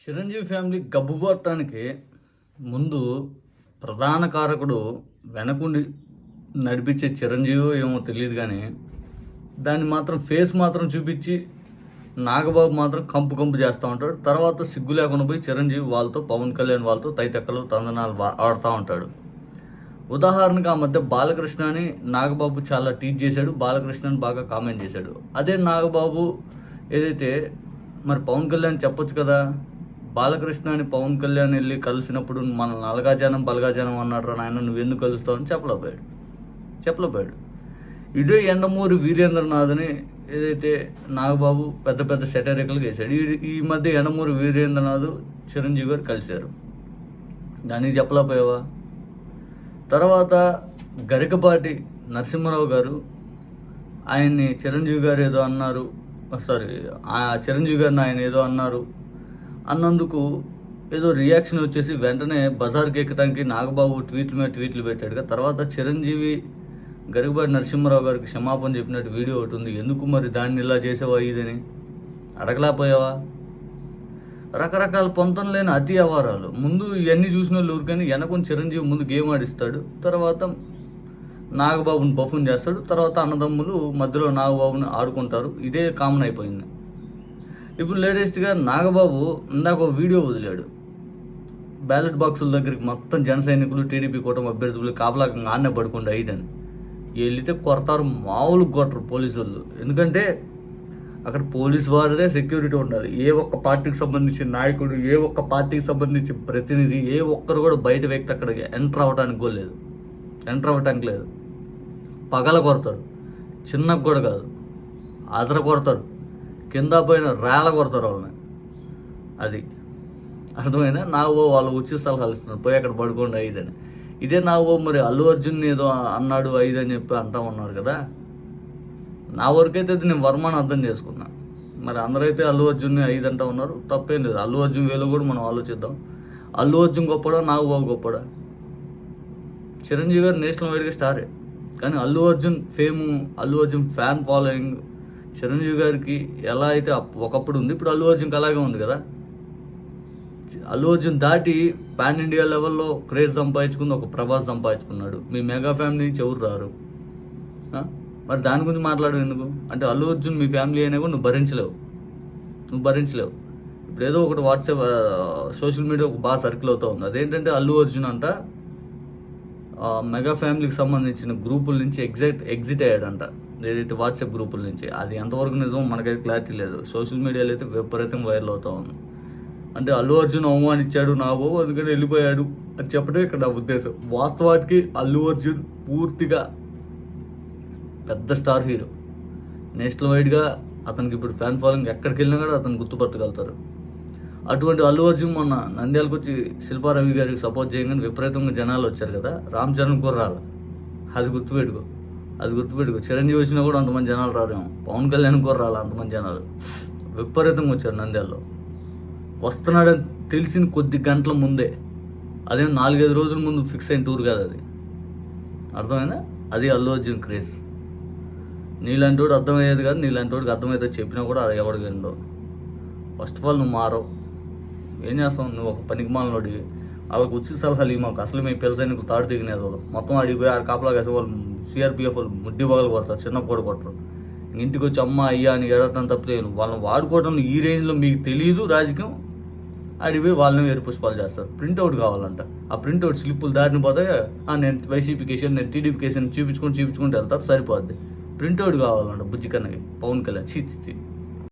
Chiranjeevi family గబ్బుపట్టడానికి ముందు ప్రధాన కారకుడు వెనకుండి నడిపించే చిరంజీవి ఏమో తెలియదు కానీ దాన్ని మాత్రం ఫేస్ మాత్రం చూపించి నాగబాబు మాత్రం కంపు కంపు చేస్తూ ఉంటాడు. తర్వాత సిగ్గు లేకుండా పోయి చిరంజీవి వాళ్ళతో పవన్ కళ్యాణ్ వాళ్ళతో తైతెక్కలు తందనాలు ఆడుతూ ఉంటాడు. ఉదాహరణకు ఆ మధ్య బాలకృష్ణని నాగబాబు చాలా టీచ్ చేశాడు. బాలకృష్ణని బాగా కామెంట్ చేశాడు. అదే నాగబాబు ఏదైతే మరి పవన్ కళ్యాణ్ చెప్పొచ్చు కదా బాలకృష్ణని పవన్ కళ్యాణ్ వెళ్ళి కలిసినప్పుడు మన నలగాజనం బలగాజనం అన్నాడు నాయన నువ్వు ఎందుకు కలుస్తావు అని చెప్పలేపోయాడు చెప్పలేపోయాడు ఇదే ఎండమూరి వీరేంద్రనాథ్ని ఏదైతే నాగబాబు పెద్ద పెద్ద సెటరికలు వేశాడు ఈ- ఈ మధ్య ఎండమూరి వీరేంద్రనాథ్ చిరంజీవి గారు కలిశారు. దానికి చెప్పలేకపోయావా తర్వాత గరికపాటి నరసింహారావు గారు ఆయన్ని చిరంజీవి గారు ఏదో అన్నారు సారీ ఆ చిరంజీవి గారిని ఆయన ఏదో అన్నారు అన్నందుకు ఏదో రియాక్షన్ వచ్చేసి వెంటనే బజార్కి ఎక్కడానికి నాగబాబు ట్వీట్ల మీద ట్వీట్లు పెట్టాడుగా. తర్వాత చిరంజీవి గరిగబాటి నరసింహారావు గారికి క్షమాపణ చెప్పినట్టు వీడియో ఒకటి ఉంది. ఎందుకు మరి దాన్ని ఇలా చేసావా ఇదని? అడగలేకపోయావా రకరకాల పొంతం లేని అతి వ్యవహారాలు. ముందు ఇవన్నీ చూసిన వాళ్ళు ఊరికని వెనకొని చిరంజీవి ముందు గేమ్ ఆడిస్తాడు. తర్వాత నాగబాబుని బఫున్ చేస్తాడు. తర్వాత అన్నదమ్ములు మధ్యలో నాగబాబుని ఆడుకుంటారు. ఇదే కామన్ అయిపోయింది. ఇప్పుడు లేటెస్ట్గా నాగబాబు ఇందాక ఒక వీడియో వదిలాడు. బ్యాలెట్ బాక్సుల దగ్గరికి మొత్తం జన సైనికులు టీడీపీ కూటమి అభ్యర్థులు కాపలాకంగా ఆడనే పడుకుండా ఐదని. వెళితే కొడతారు మామూలు కొట్టరు పోలీసు వాళ్ళు ఎందుకంటే అక్కడ పోలీస్ వారిదే సెక్యూరిటీ ఉండాలి. ఏ ఒక్క పార్టీకి సంబంధించిన నాయకుడు ఏ ఒక్క పార్టీకి సంబంధించిన ప్రతినిధి ఏ ఒక్కరు కూడా బయట వ్యక్తి అక్కడికి ఎంటర్ అవ్వడానికి కూడా లేదు. ఎంటర్ అవ్వటానికి లేదు. పగల కొడతారు. చిన్న కూడా కాదు. అదర కొడతారు. కింద పోయిన రేల కొడతారు వాళ్ళని. అది. అర్థమైనా నా వాళ్ళు వచ్చి సలహాలు ఇస్తున్నారు పోయి అక్కడ పడుకోండి ఐదని. ఇదే నా మరి అల్లు అర్జున్ ఏదో అన్నాడు ఐదు అని చెప్పి అంటా ఉన్నారు కదా. నా వరకైతే అది నేను వర్మని అర్థం చేసుకున్నా. మరి అందరైతే అల్లు అర్జున్ని ఐదు అంటా ఉన్నారు. తప్పేం లేదు. అల్లు అర్జున్ వేలు కూడా మనం ఆలోచిద్దాం. అల్లు అర్జున్ గొప్పడా నాగబాబు గొప్పడా? చిరంజీవి గారు నేషనల్ వైడ్గా స్టారే. కానీ Allu Arjun fame Allu Arjun fan following Chiranjeevi గారికి ఎలా అయితే అప్- ఒకప్పుడు ఉంది ఇప్పుడు అల్లు అర్జున్కి అలాగే ఉంది కదా? అల్లు అర్జున్ దాటి పాన్ ఇండియా లెవెల్లో క్రేజ్ సంపాదించుకుంది ఒక ప్రభాస్ సంపాదించుకున్నాడు. మీ మెగా ఫ్యామిలీ నుంచి ఎవరు రారు? మరి దాని గురించి మాట్లాడు ఎందుకు? అంటే అల్లు అర్జున్ మీ ఫ్యామిలీ అయినా కూడా నువ్వు భరించలేవు. నువ్వు భరించలేవు. ఇప్పుడు ఏదో ఒకటి వాట్సాప్ సోషల్ మీడియా ఒక బాగా సర్కిల్ అవుతూ ఉంది. అదేంటంటే అల్లు అర్జున్ అంట మెగా ఫ్యామిలీకి సంబంధించిన గ్రూపుల నుంచి ఎగ్జిట్ ఎగ్జిట్ అయ్యాడంట. ఏదైతే వాట్సాప్ గ్రూపుల నుంచి అది ఎంతవరకు నిజం మనకైతే క్లారిటీ లేదు. సోషల్ మీడియాలో అయితే విపరీతం వైరల్ అవుతా ఉంది. అంటే అల్లు అర్జున్ అవమానించాడు నా బాబు అందుకని వెళ్ళిపోయాడు అని చెప్పడం ఇక్కడ నా ఉద్దేశం. వాస్తవానికి అల్లు అర్జున్ పూర్తిగా పెద్ద స్టార్ హీరో. నేషనల్ వైడ్గా అతనికి ఇప్పుడు ఫ్యాన్ ఫాలోయింగ్ ఎక్కడికి వెళ్ళినా కూడా అతను గుర్తుపట్టగలుగుతారు. అటువంటి అల్లు అర్జున్ మొన్న నంద్యాలకు వచ్చి శిల్పారవి గారికి సపోర్ట్ చేయగానే విపరీతంగా జనాలు వచ్చారు కదా. రామ్ చరణ్ కూడా రాలి అది గుర్తుపెట్టుకో. అది గుర్తుపెట్టుకో. చిరంజీవి వచ్చినా కూడా అంతమంది జనాలు రారేమో. పవన్ కళ్యాణ్ కూడా రాలే అంతమంది జనాలు. విపరీతంగా వచ్చారు నంద్యాలలో. వస్తున్నాడని తెలిసిన కొద్ది గంటల ముందే. అదేం నాలుగైదు రోజుల ముందు ఫిక్స్ అయిన టూర్ కాదు అది. అర్థమైందా? అది అల్లు అర్జున్ క్రేజ్ నీలాంటి వాడు అర్థమయ్యేది కాదు నీలాంటి వాడికి అర్థమైతే చెప్పినా కూడా అది ఎవడికి వినడు. ఫస్ట్ ఆఫ్ ఆల్ నువ్వు మారవు. ఏం చేస్తావు? నువ్వు ఒక పనికి మాలనోడి వాళ్ళకి వచ్చి సలహాలు ఇవి మాకు అసలు మేము పిల్లసైన తాడు దిగినది వాళ్ళు. మొత్తం అడిగిపోయి ఆడ కాపలా వేసే వాళ్ళు సిఆర్పిఎఫ్ వాళ్ళు ముడ్డి బాగలు కొడతారు చిన్న కూడా కొట్టరు. ఇంటికి వచ్చి అమ్మ అయ్యా అని ఎడటం తప్పితే వాళ్ళని వాడుకోవడం ఈ రేంజ్లో మీకు తెలియదు రాజకీయం. అడిగిపోయి వాళ్ళని వేరు పుష్పాలు చేస్తారు. ప్రింట్అవుట్ కావాలంట. ఆ ప్రింట్అవుట్ స్లిప్పులు దారిని పోతే "ఆ, నేను వైసీపీ కేసు నేను టీడీపీ కేసు చూపించుకొని చూపించుకుంటూ వెళ్తారు సరిపోద్ది. ప్రింట్అవుట్ కావాలంట బుజ్జి కన్నకి పవన్ కళ్యాణ్. చీ చీ చీ